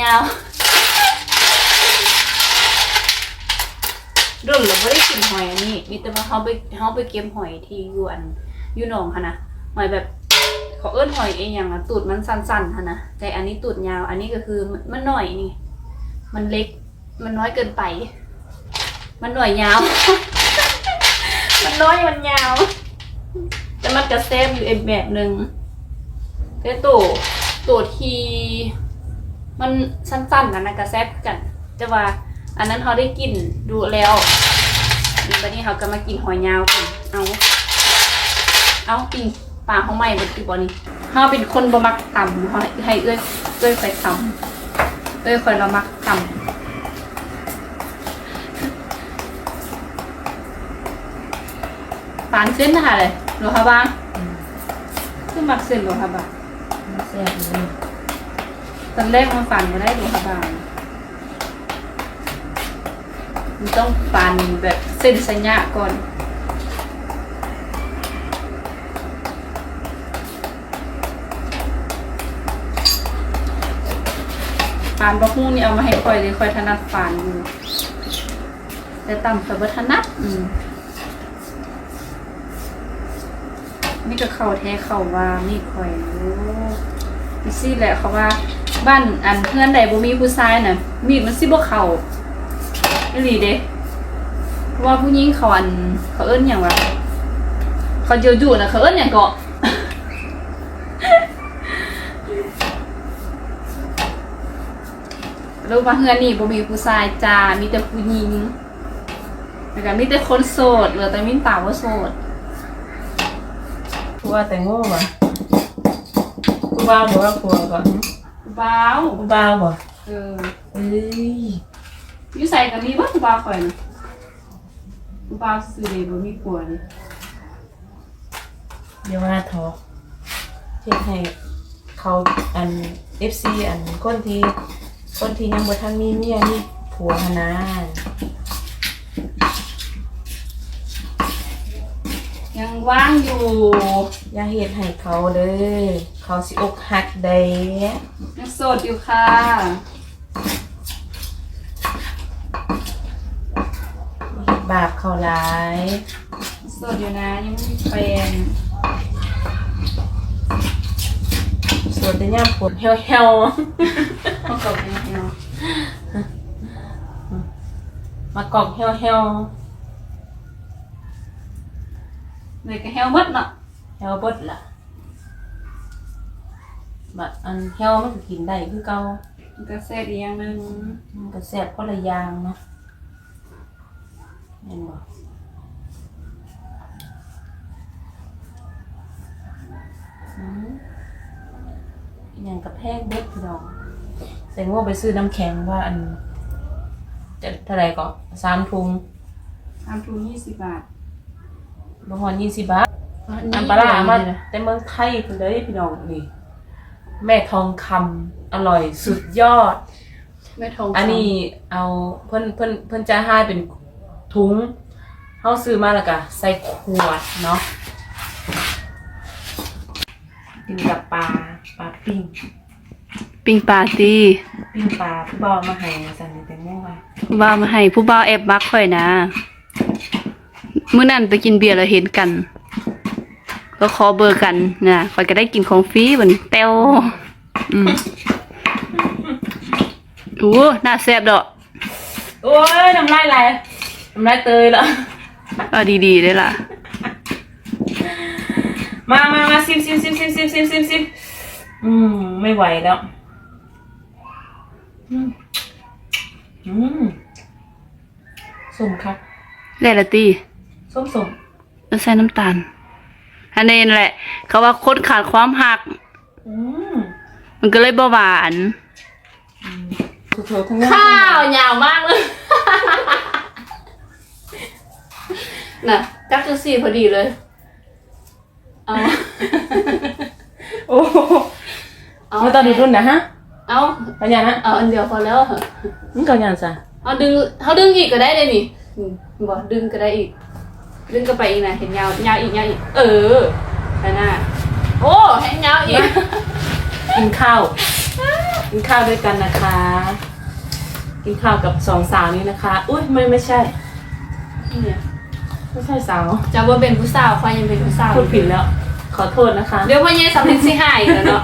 ยาวโดนเราไม่ได้กินหอยอันนี้มีแต่ว่าเขาไปเขาไปเก็บหอยที่อยู่อันอยู่หนองค่ะนะหอยแบบเขาเอิ้นหอยเองอย่างอะตูดมันสั้นๆค่ะนะแต่อันนี้ตูดยาว อันนี้ก็คือมันหน่อยนี่ มันเล็กมันน้อยเกินไป มันหน่อยยาว มันน้อยมันยาว แต่มันกระเซฟอยู่อีกแบบหนึ่งแต่ตัวตัวที มันสั้นๆกันนะกระแซบกัน แต่ว่าอันนั้นเขาได้กินดูแล้วนี่บัดนี้เขาก็มากินหอยยาวกันเอาเอาปิงปลาของใหม่บนตีบอนี่เขาเป็นคนบ่มักต่ำเขาให้เอ้ยเอ้ยไปต่ำเอ้ยคอยเรามักต่ำปานเส้นนะคะเลยโลฮาบ้างคือมักเส้นโลฮาบ้างแซ่บเลย ตอนแรกมันฝันมาได้โลฮาบ้ามันต้องฟันแบบเส้นสัญญาก่อนฟานบะฮู้นี่เอามาให้คอยเลยคอยถนัดฟานอยู่แต่ต่ำกับถนัดอืมนี่ก็เข่าแท้เข่าว่านี่คอยโอ้อีซี่แหละเขาว่า บ้านอันเพื่อนใดบ่มีผู้ชายน่ะ มีดมันสิบ่เข้าอีหลีเด้เพราะว่าผู้หญิงเขาอันเขาเอิ้นหยังวะเขาเจียวอยู่น่ะเขาเอิ้นหยังเกาะรู้ว่าเฮือนนี่บ่มีผู้ชายจ้ามีแต่ผู้หญิงแล้วก็มีแต่คนโสดเหลือแต่มิ้นตาว่าโสดกูว่าแต่โง่ว่ะกูบ้าบอกว่ากูก่อน บ้าวกูบ้าบ่เออเอ้ยอยู่ใส่กับมีบ่ผู้บ้าวข่อยนะผู้บ้าวซื่อเลยบ่มีผัวนี่เดี๋ยวว่าทอเฮ็ดให้เขาอัน FC อันคนที่คนที่ยังบ่ทันมีเมียมีผัวหั้นนะ ยังว่างอยู่ อย่าเฮ็ดให้เขาเด้อเขาสิอกหักได้ยังโสดอยู่ค่ะเฮ็ดบาปเขาหลายโสดอยู่นะยังไม่มีแฟนสวดแต่ยามปวดเหี่ยวเขาเก่าเป็นเนาะๆมากอกเหี่ยวเลยก็แฮว หมดเนาะๆเหี่ยวเบิดล่ะบัดอันเหี่ยวมันก็กินได้คือเก่ามันก็แซ่บอีกอย่างหนึงมันก็แซ่บคนละอย่างเนาะเห็นบ่อืมอหย่างกับแพงเด็ดพี่น้องแต่ว่าไปซื้อน้ำแข็งว่าอันจะเท่าไหร่ก็สามถุง ทำทุนยี่สิบบาท บางวันยี่สิบบาทอันปลาร้ามาแต่เมืองไทยคุณเลยพี่น้องนี่ แม่ทองคำอร่อยสุดยอด แม่ทองอันนี้เอาเพิ่นเพิ่นเพิ่นจะให้เป็นถุงเฮาซื้อมาแล้วก็ใส่ขวดเนาะกินกับปลาปลาปิ้งปิงปาร์ตี้ปิ้งปลาผู้บ่าวมาให้สั่นนี่แต่แม่ว่าผู้บ่าวมาให้ผู้บ่าวแอบมักข่อยนะ มื้อนั้นไปกินเบียร์แล้วเห็นกันก็ขอเบอร์กันนะข่อยก็ได้กินของฟรีบัดนี้แต้วอืมโอ้น่าแซ่บดอกโอ้ยน้ำลายไหลน้ำลายเตยละเอาดีๆได้ล่ะ มามามาซิมซิมซิมซิมซิมซิมซิมซิมอืมไม่ไหวแล้วอืมอืมส้มครับแลละตี ส้มส้มแล้วใส่น้ำตาล อันนี้นั่นแหละ เขาว่าคนขาดความหัก อืมมันก็เลยบ่หวาน ถูกๆทั้งนั้นข้าวยาวมากเลย น่ะ จักจุสี่พอดีเลย เอา โอ้โหมาตอนนี้รุ่นนะฮะเอาปัญญานะเอาอันเดียวพอแล้วเหรอมันก่อนยันจ้ะเอาดึงเขาดึงอีกก็ได้เลยนี่อืมบอกดึงก็ได้อีก ดึงก็ไปอีกนะเห็นยาวยาวอีกยาวอีก เออไปหน้าโอ้เห็นยาวอีกกินข้าวกินกินข้าวด้วยกันนะคะ กินข้าวกับสองสาวนี้นะคะ อุ้ยไม่ไม่ใช่เนี่ยไม่ใช่สาวจะว่าเป็นผู้สาวควายยังเป็นผู้สาวพูดผิดแล้ว ขอโทษนะคะ เดี๋ยวพ่อเย่สำเร็จสิหายแล้วเนาะ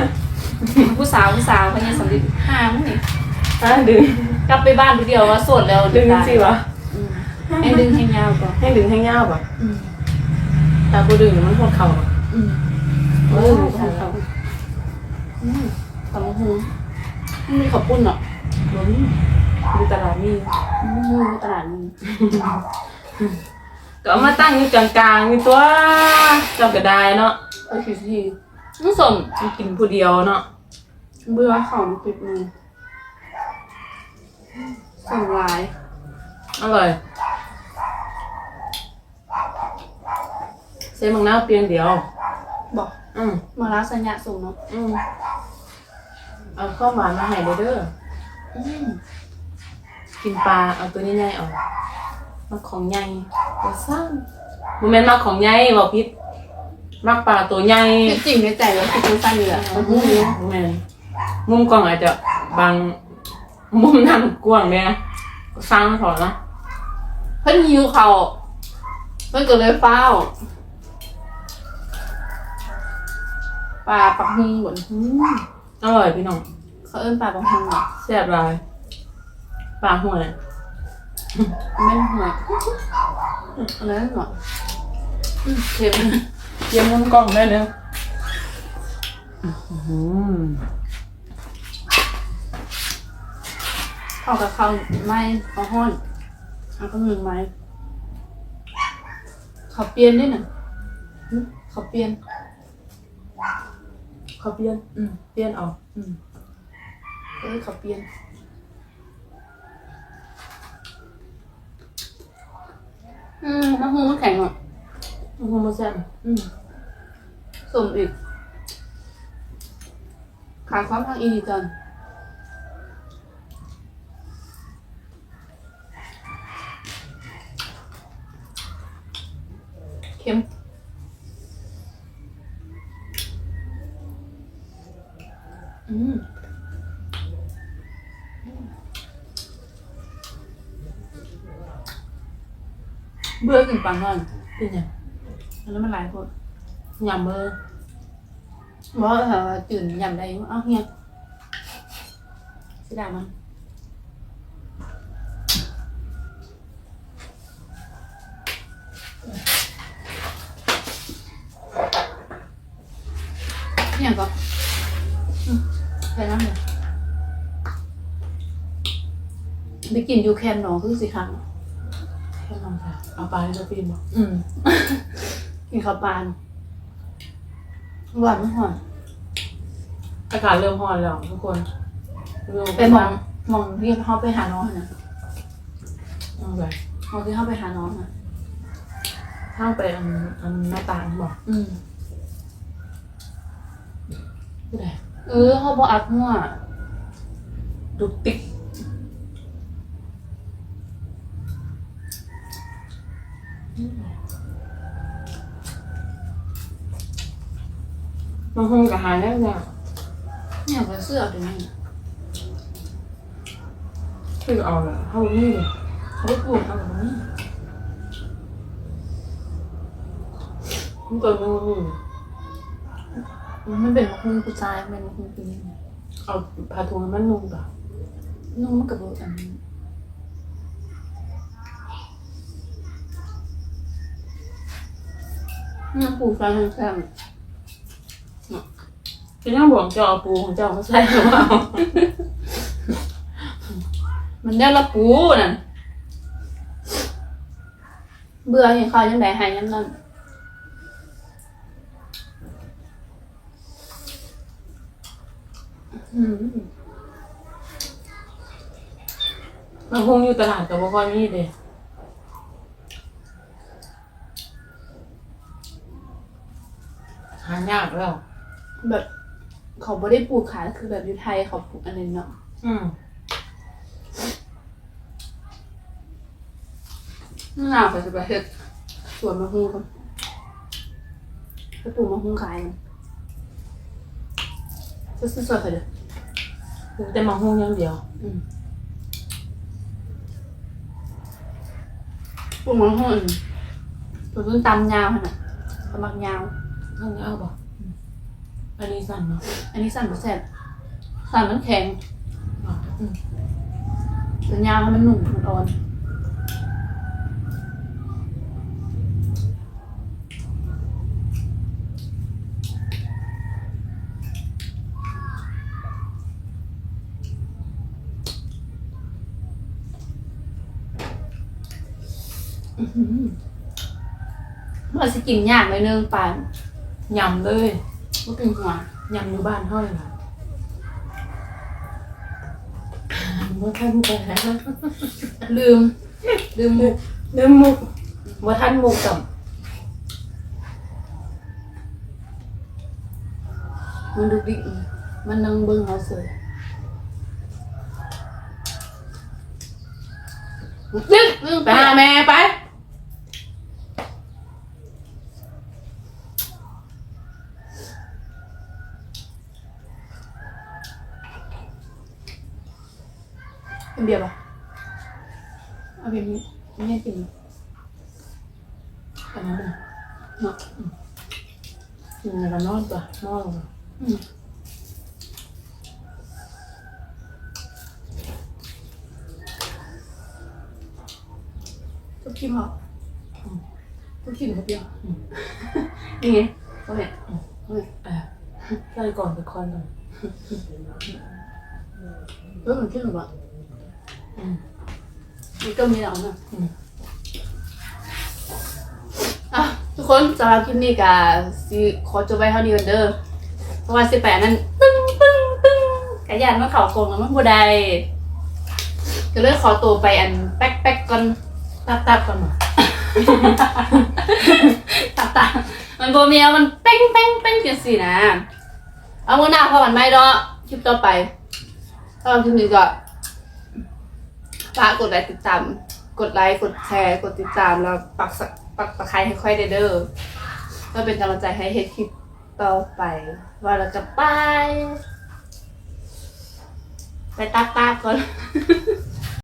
ผู้สาวผู้สาวพ่อเย่สำเร็จห้ามนี่อะดึงกลับไปบ้านผู้เดียวว่าโสดแล้วดึงสิวะอืม ให้ดึงให้ยาวก่อนให้ดึงให้เง่าป่ะอืมตากูดึงเดี๋ยวมันปวดเข่าป่ะอืมเอเอออดูดูค่ะเขาอืมตำบักหูไม่มีข้าวปุ้นหรอกดูตลาดนี่อืมตลาดนี้ก็เอามาตั้งอยู่กลางๆนี่ตัวเจ้ากระไดเนาะโอเคทีน้องสมมันกินผู้เดียวเนาะเบื่อของปิดมือส่งลายอร่อย ส้นมังนาวเพียงเดียว บอกอืมมาลาสัญญาส่งเนาะอืมเอาข้าวหวานมาให้เด้อเด้ออืมกินปลาเอาตัวนี้ใหญ่เอามาของใหญ่ตัวสั้นโมเมนต์มาของใหญ่บอกพิษมักปลาตัวใหญ่ที่จริงในใจเราคือสั้นนี่แหละมันมุหูมแม่นมุมกล้องอาจจะบางมุมนั่นกว้างเนี่ยสร้างถอดนะเพิ่นหิวเขาเพิ่นก็เลยเฝ้า ปลาปักหุงเหมือนอืมอร่อยพี่น้องเขาเอิ้นปลาปักหุงเหรอแซ่บหลายปลาหัวเนี่ยแม่นหัวอะไรนั่นหรออืมเค็มเยี่ยมมุมกล้องได้เลยอืมเข้ากับข้าวไม้เอาห้อนเอาก็มือไม้เขาเปลี่ยนด้วยน่ะหึเขาเปลี่ยน เขาเปลี่ยน อืมเปลี่ยนเอาอืมเอ้ยเขาเปลี่ยนอืมมะฮุงมันแข็งอะอืมมาแซ่บอืมสมอีกขาดความทางอีดีจันเค็ม อืมเบื่อกินปังนอนเป็นยังแล้วมันหลาย ใส่น้ำเลยไปกินอยู่แคมป์หนองคือสิครั้งแค่ลองค่ะเอาปลาให้เราปีนบอกอืม กินข้าวปานหวานไม่หอนอากาศเริ่มร้อนแล้วทุกคนเริ่มไปมองมองที่เขาไปหาน้องนะเอาไปมองที่เขาไปหาน้องนะข้างไปอันอันหน้าต่างบอกอืมไม่ได้ เออเขาบอกอัดหัวดุกติ๊กมันคงกระหายแล้วเนี่ยเนี่ยก็เสื้อเอาตรงนี้นะคือเอาละเข้านี่เลยเขาไปปลูกเอาตรงนี้มันเกิดมันนี่ มันไม่เป็นมะฮุงผู้ชายมันเป็นมะฮุงผู้หญิงเอาผ้าถุงให้มันนุ่งก่อนนุ่มมันกับเบอร์อันนี้นี่ปลูกฟ้าทางแซมคือยังบอกเจ้าเอาปูของเจ้ามาใส่หรือเปล่ามันได้ละปูนั่นเบื่อเห็นเขายังไงหายยังนั่น มมันคงอยู่ตลาดกับบ่ค่อยมีเด้หายากแล้ว แบบเขาไม่ได้ปลูกขายคือแบบอยู่ไทยเขาปลูกอันนี้เนาะอืมน่าไปจะไปเฮ็ดสวนมะฮุงกันไปปลูกมะฮุงขายมัน จะซื้อสวยไปเด้อปลูกแต่มะฮุงอย่างเดียวอืมปรุงมันห้อนตัวต้นตำยาวขนาดตำมักยาวข้งนี้เอาบ่อันนี้สั่นเนาะอันนี้สั่นบ่แซ่บสั่นมันแข็งอืมตัวยาวให้มันหนุ่มมันอ่อน อื้อหือมันสิกินยากเลยเนึงปานยำเลยบ่กินหัวยำอยู่บ้านเท่าไหร่ล่ะว่าท่านแต่ลืม ลืมมุกเนื้อมุกว่าท่านมุกกับมันดูดิมันนั่งเบิ่งเราเสยดึงดึงไปหาแม่ไป เป็นเบียร์ป่ะเอาเบียร์นี้ไม่ให้กินกันนั้นน่ะเนาะกินแล้วนอนปะนอนลงอืมทุกกินเหรอทุกกินกับเบียร์นี่ไงโอเคโอเคเออใส่ก่อนไปคอนหน่อยเออมันขึ้นหรือเปล่าอื มนี่ก็มีแล้วนะอืมอะทุกคนสำหรับคลิปนี้ก็สิขอจบไว้เท่านี้กันเด้อเพราะว่าสิแปดนั้นตึ้งตึ้งตึ้งกระยานมาเข่ากงแล้วมันบ่ได้ก็เลยขอตัวไปอันแป๊กแป๊กก่อนตับตับก่อนหน่อยตับตามันโบเมียมันเป้งเป้งเป้งจังสินะ เอามื่อหน้าพอกันไหมเนาะคลิปต่อไปตอนคลิปนี้ก็ ฝากกดไลค์ติดตาม กดไลค์กดแชร์กดติดตามแล้วปักสักปักตะไคร้ให้ค่อยเด้อเด้อเพื่อเป็นกำลังใจให้เฮดคลิปต่อไป ว่าเราจะไป ไปตากตาก่อน